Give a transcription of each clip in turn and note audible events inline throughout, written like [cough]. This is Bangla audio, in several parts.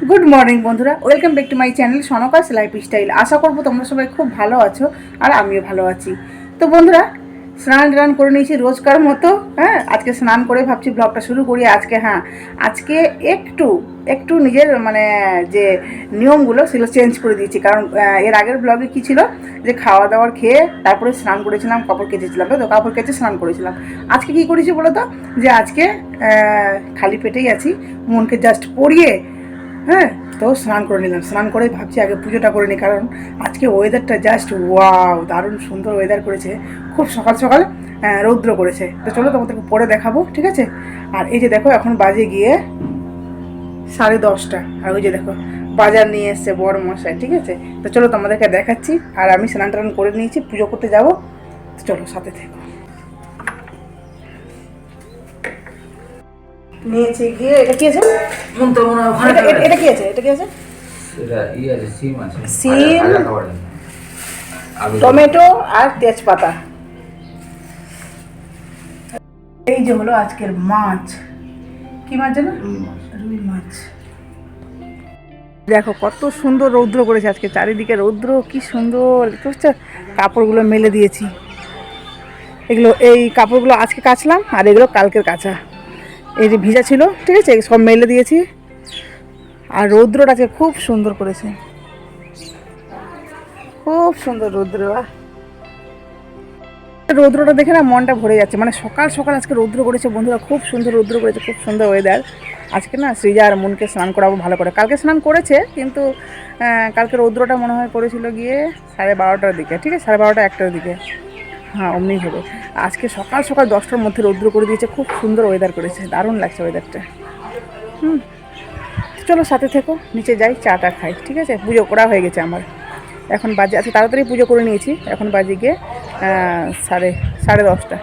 গুড মর্নিং বন্ধুরা। Welcome back to my channel সনকাস lifestyle আশা করব তোমরা সবাই খুব ভালো আছো আর আমিও ভালো আছি। তো বন্ধুরা, স্নান টান করে নিয়েছি রোজকার মতো হ্যাঁ? আজকে স্নান করে ভাবছি ব্লগটা শুরু করি আজকে হ্যাঁ? আজকে একটু একটু নিজের মানে যে নিয়মগুলো সেগুলো চেঞ্জ করে দিয়েছি। কারণ এর আগের ব্লগে কী ছিল? যে খাওয়া দাওয়ার খেয়ে তারপরে স্নান করেছিলাম, কাপড় কেচেছিলাম। তো কাপড় কেচে স্নান করেছিলাম। আজকে কী করেছি বলো তো? যে আজকে খালি পেটেই আছি। মনকে জাস্ট পরিয়ে হ্যাঁ তো স্নান করে নিলাম। স্নান করে ভাবছি আগে পুজোটা করে নিই, কারণ আজকে ওয়েদারটা জাস্ট ওয়াও দারুণ সুন্দর ওয়েদার করেছে। খুব সকাল সকাল রৌদ্র করেছে। তো চলো তোমাদেরকে পরে দেখাবো, ঠিক আছে? আর এই যে দেখো, এখন বাজে গিয়ে সাড়ে দশটা। আর ওই যে দেখো, বাজার নিয়ে এসছে বড় মশাই ঠিক আছে? তো চলো তোমাদেরকে দেখাচ্ছি, আর আমি স্নান টান করে নিয়েছি, পুজো করতে যাব। চলো, সাথে থেকো। নিয়েছি গিয়ে এটা কি আছে? মন তো মনে হয় ওখানে এটা- কি আছে? এটা কি আছে? এটা সিম টমেটো আর তেজপাতা। এই যে হলো আজকের মাছ। কি মাছ জানো? রুই মাছ। দেখো কত সুন্দর রৌদ্র করেছে আজকে। চারিদিকে রৌদ্র কি সুন্দর। কাপড়গুলো মেলে দিয়েছি। এগুলো এই কাপড়গুলো আজকে কাচলাম আর এগুলো কালকের কাঁচা। এই যে ভিজা ছিল, ঠিক আছে? সব মেলে দিয়েছি। আর রৌদ্রটা আজকে খুব সুন্দর করেছে। খুব সুন্দর রৌদ্র। রৌদ্রটা দেখে না মনটা ভরে যাচ্ছে। মানে সকাল সকাল আজকে রৌদ্র করেছে, বন্ধুরা। খুব সুন্দর রৌদ্র করেছে, খুব সুন্দর ওয়েদার আজকে না সৃজা আর মনকে স্নান করাবো ভালো করে। কালকে স্নান করেছে, কিন্তু কালকে রৌদ্রটা মনে হয় করেছিল গিয়ে সাড়ে বারোটার দিকে, ঠিক আছে? সাড়ে বারোটা একটার দিকে। হ্যাঁ অমনি হবে। আজকে সকাল সকাল দশটার মধ্যে রৌদ্র করে দিয়েছে, খুব সুন্দর ওয়েদার করেছে, দারুণ লাগছে ওয়েদারটা হুম। চলো সাথে থেকো, নিচে যাই চা টা খাই, ঠিক আছে? পুজো করা হয়ে গেছে আমার। এখন বাজে আচ্ছা তাড়াতাড়ি পুজো করে নিয়েছি। এখন বাজে গিয়ে সাড়ে সাড়ে দশটা।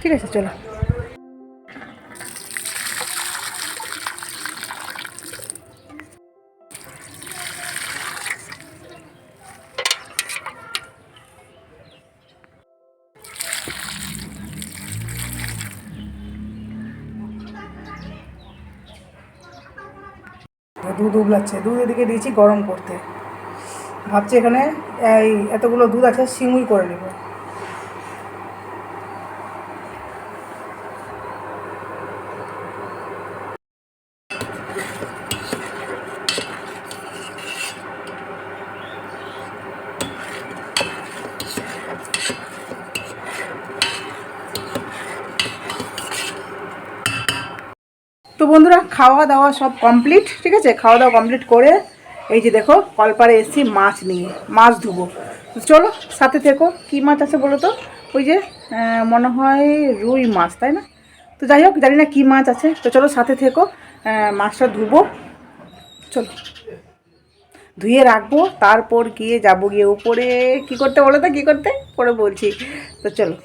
ঠিক আছে, চলো। দুধ উবলাচ্ছে। দুধ এদিকে দিয়েছি গরম করতে। ভাবছি এখানে এই এতগুলো দুধ আছে সিমুই করে নেব। তো বন্ধুরা, খাওয়া দাওয়া সব কমপ্লিট ঠিক আছে? খাওয়া দাওয়া কমপ্লিট করে এই যে দেখো, কলপারে এসেছি মাছ নিয়ে, মাছ ধুবো। চলো, সাথে থেকো। কি মাছ আছে বলো তো? ওই যে মনে হয় রুই মাছ, তাই না? তো যাই হোক, জানি না কী মাছ আছে। তো চলো, সাথে থেকো মাছটা ধুবো। চলো। ধুয়ে রাখব, তারপর গিয়ে যাব গিয়ে উপরে। কি করতে বলো তো? কী করতে? পরে বলছি। তো চলো।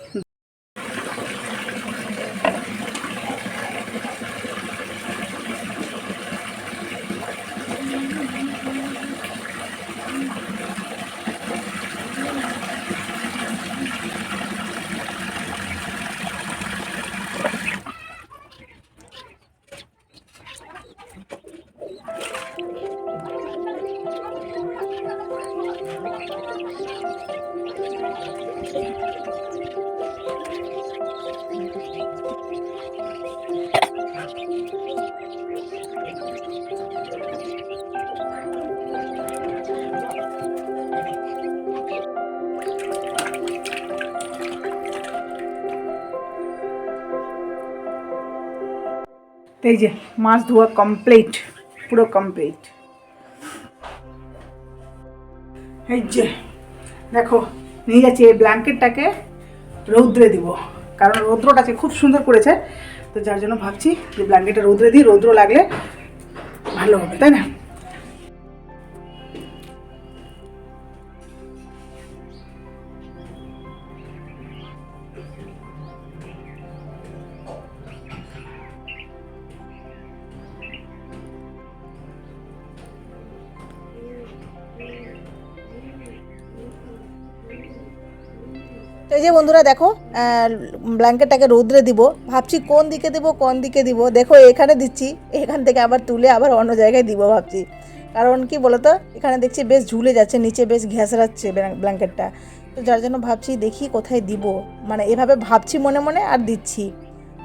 এই যে, মাছ ধোয়া কমপ্লিট পুরো কমপ্লিট এই যে, দেখো, নিয়ে যাচ্ছি এই ব্ল্যাঙ্কেটটাকে রৌদ্রে দিব। কারণ রৌদ্রটাকে খুব সুন্দর করেছে। তো যার জন্য ভাবছি যে ব্ল্যাঙ্কেটটা রৌদ্রে দিই, রৌদ্র লাগলে ভালো হবে, তাই না? এই যে বন্ধুরা দেখো ব্ল্যাঙ্কেটটাকে রৌদ্রে দিব। ভাবছি কোন দিকে দিব, কোন দিকে দিব। দেখো, এখানে দিচ্ছি, এখান থেকে আবার তুলে আবার অন্য জায়গায় দিব ভাবছি। কারণ কি বলতো, এখানে দেখছি বেশ ঝুলে যাচ্ছে, নিচে বেশ ঘেঁষড়াচ্ছে ব্ল্যাঙ্কেটটা। তো যার জন্য ভাবছি দেখি কোথায় দিব। মানে এভাবে ভাবছি মনে মনে আর দিচ্ছি।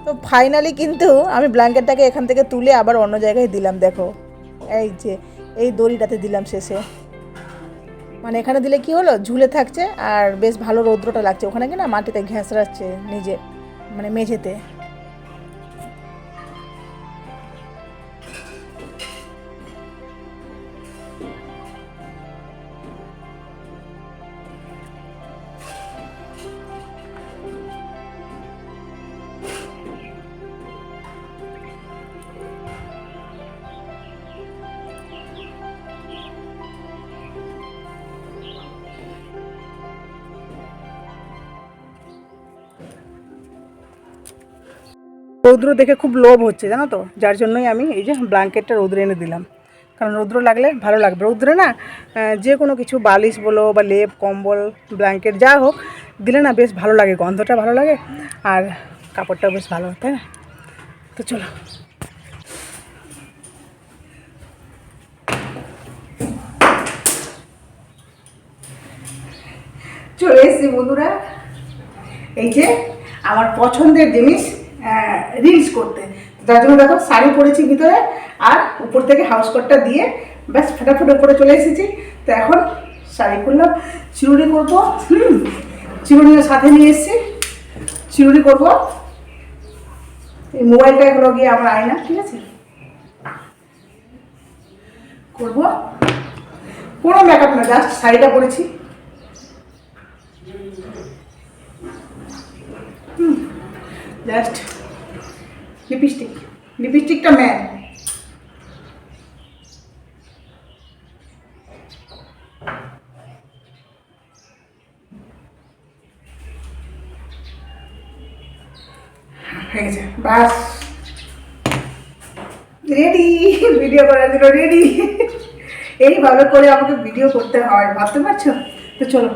তো ফাইনালি কিন্তু আমি ব্ল্যাঙ্কেটটাকে এখান থেকে তুলে আবার অন্য জায়গায় দিলাম, দেখো। এই যে, এই দড়িটাতে দিলাম শেষে। মানে এখানে দিলে কি হলো? ঝুলে থাকছে আর বেশ ভালো রৌদ্রটা লাগছে। ওখানে কি না মাটিতে ঘেঁষড়াচ্ছে নিজে মানে মেঝেতে। রৌদ্র দেখে খুব লোভ হচ্ছে, জানো তো? যার জন্যই আমি এই যে ব্ল্যাঙ্কেটটা রৌদ্রে এনে দিলাম। কারণ রৌদ্র লাগলে ভালো লাগবে। রৌদ্রে না যে কোনো কিছু, বালিশ বলো বা লেপ, কম্বল, ব্ল্যাঙ্কেট, যা হোক, দিলে না বেশ ভালো লাগে, গন্ধটা ভালো লাগে আর কাপড়টাও বেশ ভালো, তাই না? তো চলো। চলে এসেছি বন্ধুরা। এই যে আমার পছন্দের জিনিস রিলস করতে। যার জন্য দেখো শাড়ি পরেছি ভিতরে আর উপর থেকে হাউস কোটটা দিয়ে ব্যাস ফটাফট করে চলে এসেছি। তো এখন শাড়ি খুললাম চিরুনি করব। হুম সাথে নিয়ে এসেছি। চিরুনি করব। এই মোবাইলটা হলো গিয়ে আমার আয়না ঠিক আছে? করব। কোনো মেকআপ না জাস্ট শাড়িটা পরেছি। জাস্ট লিপস্টিক লিপস্টিকটা ম্যান হয়ে বাস। রেডি ভিডিও করার জন্য রেডি এইভাবে করে আমাকে ভিডিও করতে হয় ভাবতে পারছ? তো চলো।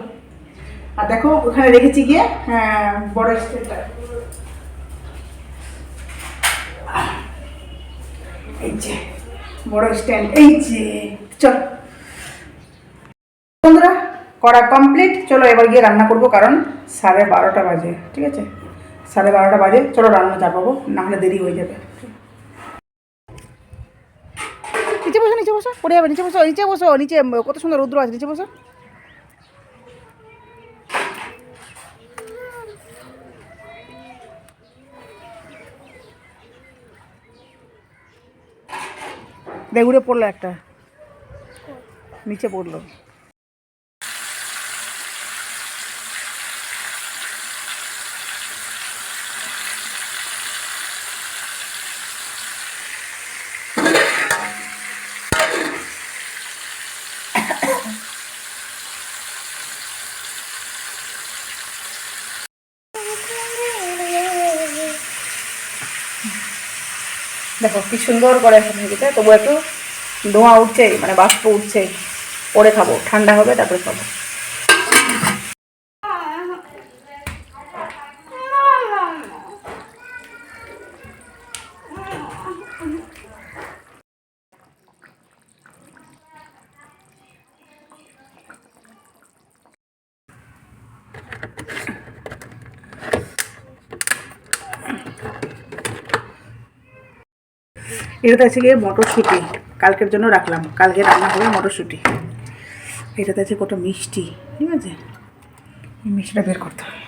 আর দেখো ওখানে রেখেছি গিয়ে হ্যাঁ, বড় স্টেজটা বড় স্ট্যান্ড এই বন্ধুরা, করা কমপ্লিট চলো এবার গিয়ে রান্না করব, কারণ সাড়ে বারোটা বাজে, ঠিক আছে? সাড়ে বারোটা বাজে, চলো রান্না চাপাবো, নাহলে দেরি হয়ে যাবে। নিচে বসো নিচে বসো, পড়ে যাবে, নিচে বসো নিচে বসো, নিচে, কত সুন্দর রৌদ্র আছে, নিচে বসো। দেগুড়ে পড়ল একটা। নিচে পড়ল। দেখো, কি সুন্দর করে এখন গেছে তবু একটু ধোঁয়া উঠছে মানে বাষ্প উঠছে পরে খাব, ঠান্ডা হবে, তারপরে খাব। এটাতে আছে গিয়ে মটরশুঁটি। কালকের জন্য রাখলাম। কালকে রান্না হবে মটরশুঁটি। এটাতে আছে কত মিষ্টি, ঠিক আছে? মিষ্টিটা বের করতে হবে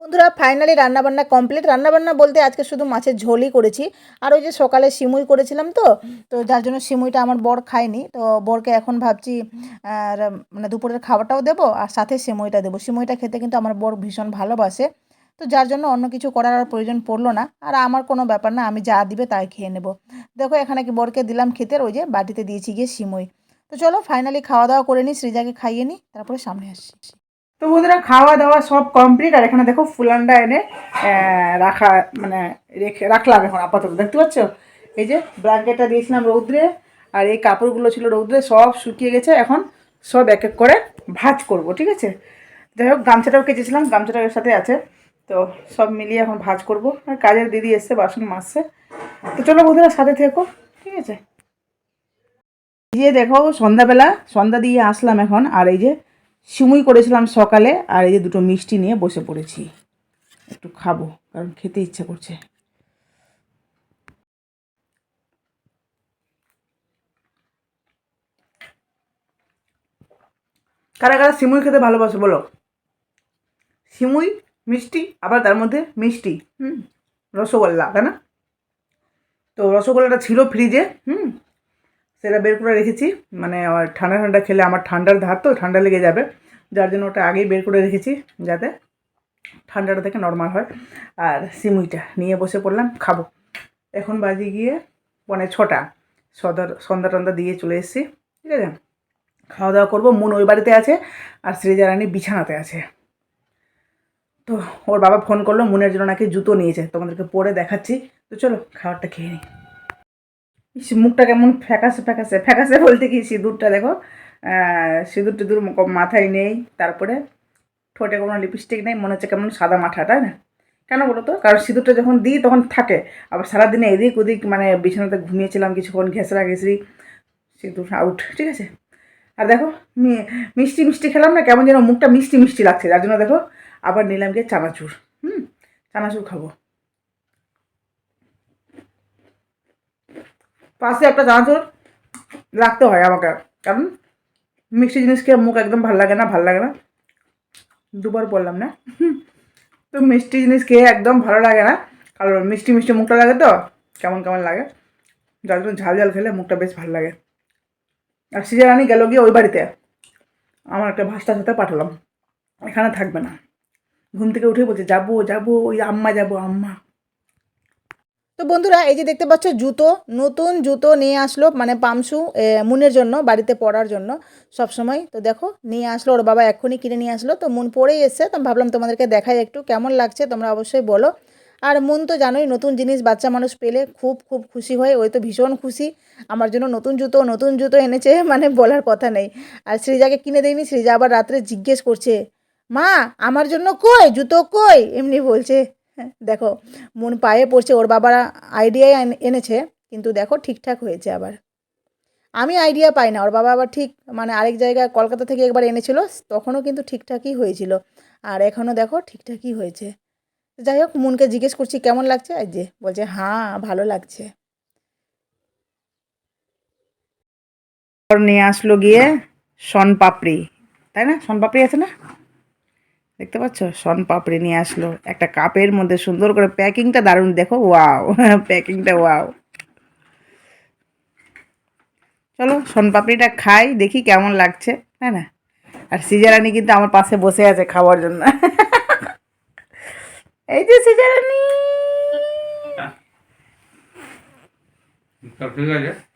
বন্ধুরা ফাইনালি রান্নাবান্না কমপ্লিট রান্নাবান্না বলতে আজকে শুধু মাছের ঝোলই করেছি। আর ওই যে সকালে সিমুই করেছিলাম তো তো যার জন্য সিমুইটা আমার বর খায়নি। তো বরকে এখন ভাবছি মানে দুপুরের খাবারটাও দেবো, আর সাথে সিমুইটা দেবো। সিমুইটা খেতে কিন্তু আমার বর ভীষণ ভালোবাসে। তো যার জন্য অন্য কিছু করার আর প্রয়োজন পড়ল না। আর আমার কোনো ব্যাপার না, আমি যা দিবে তাই খেয়ে নেব। দেখো, এখানে কি বরকে দিলাম খেতে ওই যে বাটিতে দিয়েছি গিয়ে সিমুই তো চলো ফাইনালি খাওয়া দাওয়া করে নিই সৃজাকে খাইয়ে নিই তারপরে সামনে আসছি। তো বন্ধুরা, খাওয়া দাওয়া সব কমপ্লিট আর এখানে দেখো ফুলান্ডা এনে রাখা মানে রেখে, রাখলাম এখন আপাতত, দেখতে পাচ্ছ? এই যে ব্ল্যাঙ্কেটটা দিয়েছিলাম রৌদ্রে, আর এই কাপড়গুলো ছিল রৌদ্রে, সব শুকিয়ে গেছে, এখন সব এক এক করে ভাজ করব, ঠিক আছে? যাই হোক, গামছাটাও কেচেছিলাম, গামছাটা এর সাথে আছে, তো সব মিলিয়ে এখন ভাজ করব, আর কাজের দিদি এসছে, বাসন মাজছে, তো চলো বন্ধুরা সাথে থেকো, ঠিক আছে? দিয়ে দেখো সন্ধ্যাবেলা, সন্ধ্যা দিয়ে আসলাম এখন, আর এই যে সিমুই করেছিলাম সকালে, আর এই যে দুটো মিষ্টি নিয়ে বসে পড়েছি। একটু খাব, কারণ খেতে ইচ্ছে করছে। কারা কারা সিমুই খেতে ভালোবাসে বলো? সিমুই, মিষ্টি, আবার তার মধ্যে মিষ্টি, হুম, রসগোল্লা, তাই না? তো রসগোল্লাটা ছিল ফ্রিজে হুম সেটা বের করে রেখেছি। মানে আমার ঠান্ডা ঠান্ডা খেলে আমার ঠান্ডার ধার তো ঠান্ডা লেগে যাবে। যার জন্য ওটা আগেই বের করে রেখেছি যাতে ঠান্ডাটা থেকে নর্মাল হয়। আর সিমুইটা নিয়ে বসে পড়লাম, খাব। এখন বাজে গিয়ে পনে ছটা। সদর, সন্ধ্যা টন্দা দিয়ে চলে এসেছি, ঠিক আছে? খাওয়া দাওয়া করব, মন ওই বাড়িতে আছে আর শ্রীজা রানী বিছানাতে আছে। তো ওর বাবা ফোন করল, মনের জন্য নাকি জুতো নিয়েছে। তোমাদেরকে পরে দেখাচ্ছি। তো চলো, খাবারটা খেয়ে নিই। মুখটা কেমন ফ্যাকাসে ফ্যাকাসে ফ্যাকাসে বলতে কি, সিঁদুরটা দেখো। সিঁদুর টিঁদুর মাথায় নেই, তারপরে ঠোঁটে কোনো লিপস্টিক নেই, মনে হচ্ছে কেমন সাদা মাথা তাই না? কেন বলো তো? কারণ সিঁদুরটা যখন দিই, তখন থাকে। আবার সারাদিনে এদিক ওদিক মানে বিছানাতে ঘুমিয়েছিলাম কিছুক্ষণ ঘেঁচড়া ঘেঁচড়ি সিঁদুর আউট ঠিক আছে? আর দেখো মিষ্টি মিষ্টি খেলাম না, কেমন যেন মুখটা মিষ্টি মিষ্টি লাগছে, যার জন্য দেখো, আবার নিলাম গিয়ে চানাচুর, হুম? চানাচুর খাব। পাশে একটা চানাচুর রাখতে হয় আমাকে, কারণ মিষ্টি জিনিস খেয়ে মুখ একদম ভালো লাগে না, ভালো লাগে না। দুবার বললাম না। তো মিষ্টি জিনিস খেয়ে একদম ভালো লাগে না, কারণ মিষ্টি মিষ্টি মুখটা লাগে তো, কেমন কেমন লাগে। যার ঝাল ঝাল খেলে মুখটা বেশ ভালো লাগে। আর সিজা রানি গেল গিয়ে ওই বাড়িতে। আমার একটা ভাস্তার সাথে পাঠালাম। এখানে থাকবে না। ঘুম থেকে উঠে বলছে, যাব যাব, ওই আম্মা যাব, আম্মা। তো বন্ধুরা, এই যে দেখতে পাচ্ছ, জুতো, নতুন জুতো নিয়ে আসলো মানে পামসু মুনের জন্য, বাড়িতে পরার জন্য সব সময় তো দেখো, নিয়ে আসলো, ওর বাবা এক্ষুনি কিনে নিয়ে আসলো। তো মুন পরেই এসছে, তো ভাবলাম তোমাদেরকে দেখাই একটু, কেমন লাগছে তোমরা অবশ্যই বলো। আর মন তো জানোই, নতুন জিনিস বাচ্চা মানুষ পেলে খুব খুব খুশি হয়, ওই তো ভীষণ খুশি। আমার জন্য নতুন জুতো নতুন জুতো এনেছে [laughs] মানে বলার কথা নেই। আর সৃজাকে কিনে দেয়নি সৃজা আবার রাত্রে জিজ্ঞেস করছে, মা, আমার জন্য কই? জুতো কই? এমনি বলছে। হ্যাঁ, দেখো মন পায়ে পড়ছে ওর বাবারা আইডিয়াই এনেছে কিন্তু দেখো ঠিকঠাক হয়েছে আবার। আমি আইডিয়া পাই না ওর বাবা আবার ঠিক মানে আরেক জায়গায় কলকাতা থেকে একবার এনেছিল তখনও কিন্তু ঠিকঠাকই হয়েছিল। আর এখনও দেখো ঠিকঠাকই হয়েছে। যাই হোক মনকে জিজ্ঞেস করছি কেমন লাগছে? আর যে বলছে হ্যাঁ ভালো লাগছে। নিয়ে আসলো গিয়ে শন পাপড়ি। তাই না? শন পাপড়ি আছে না? দেখতে পাচ্ছ? শন পাপড়ি নিয়ে আসলো। একটা কাপের মধ্যে সুন্দর করে প্যাকিংটা দারুণ। দেখো, ওয়াও। [laughs] প্যাকিংটা ওয়াও। চলো, শন পাপড়িটা খাই, দেখি কেমন লাগছে। হ্যাঁ না? আর সিজারানি কিন্তু আমার পাশে বসে আছে খাওয়ার জন্য। [laughs] এই যে সিজারানি! ঠিক আছে।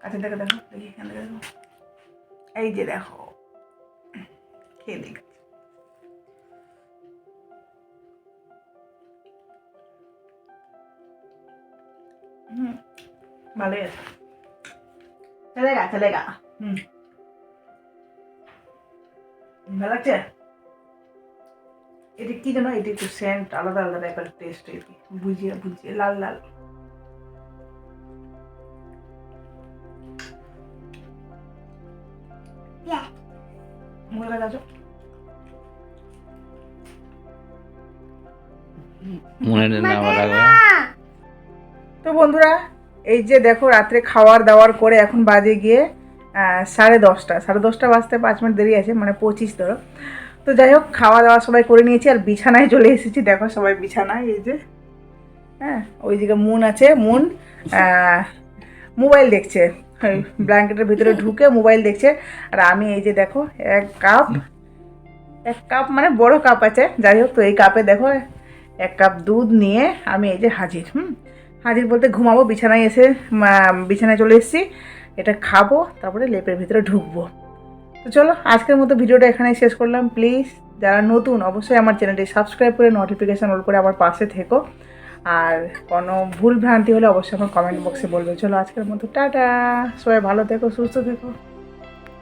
আচ্ছা দেখো দেখো দেখি এখানে দেখো। এই যে দেখো। খেয়ে দেখছি হুম ভালোই আছে। চলেগা হুম। ভালো লাগছে? এটা কি জানো এটা একটু সেন্ট আলাদা আলাদা টাইপের টেস্ট আর বুঝিয়ে বুঝিয়ে লাল লাল। মুখে লাগাচ্ছ মনে না লাগবে তো বন্ধুরা এই যে দেখো রাত্রে খাওয়ার দাওয়ার করে এখন বাজে গিয়ে সাড়ে দশটা। সাড়ে দশটা বাজতে পাঁচ মিনিট দেরি আছে মানে পঁচিশ ধরো। তো যাই হোক খাওয়া দাওয়া সবাই করে নিয়েছি আর বিছানায় চলে এসেছি। দেখো সবাই বিছানায় এই যে। হ্যাঁ ওই দিকে মুন আছে। মুন মোবাইল দেখছে। [laughs] ব্ল্যাঙ্কেটের ভিতরে ঢুকে মোবাইল দেখছে। আর আমি এই যে দেখো, এক কাপ এক কাপ মানে বড় কাপ আছে। যাই হোক, তো এই কাপে দেখো, এক কাপ দুধ নিয়ে আমি এই যে হাজির, হুম? হাজির বলতে ঘুমাবো, বিছানায় এসে বিছানায় চলে এসেছি। এটা খাব, তারপরে লেপের ভিতরে ঢুকবো। তো চলো, আজকের মতো ভিডিওটা এখানেই শেষ করলাম। প্লিজ, যারা নতুন, অবশ্যই আমার চ্যানেলটি সাবস্ক্রাইব করে নোটিফিকেশান অল করে আমার পাশে থেকো। আর কোনো ভুল ভ্রান্তি হলে অবশ্যই আমার কমেন্ট বক্সে বলবে। চলো আজকের মতো, টাটা। সবাই ভালো থেকো, সুস্থ থেকো।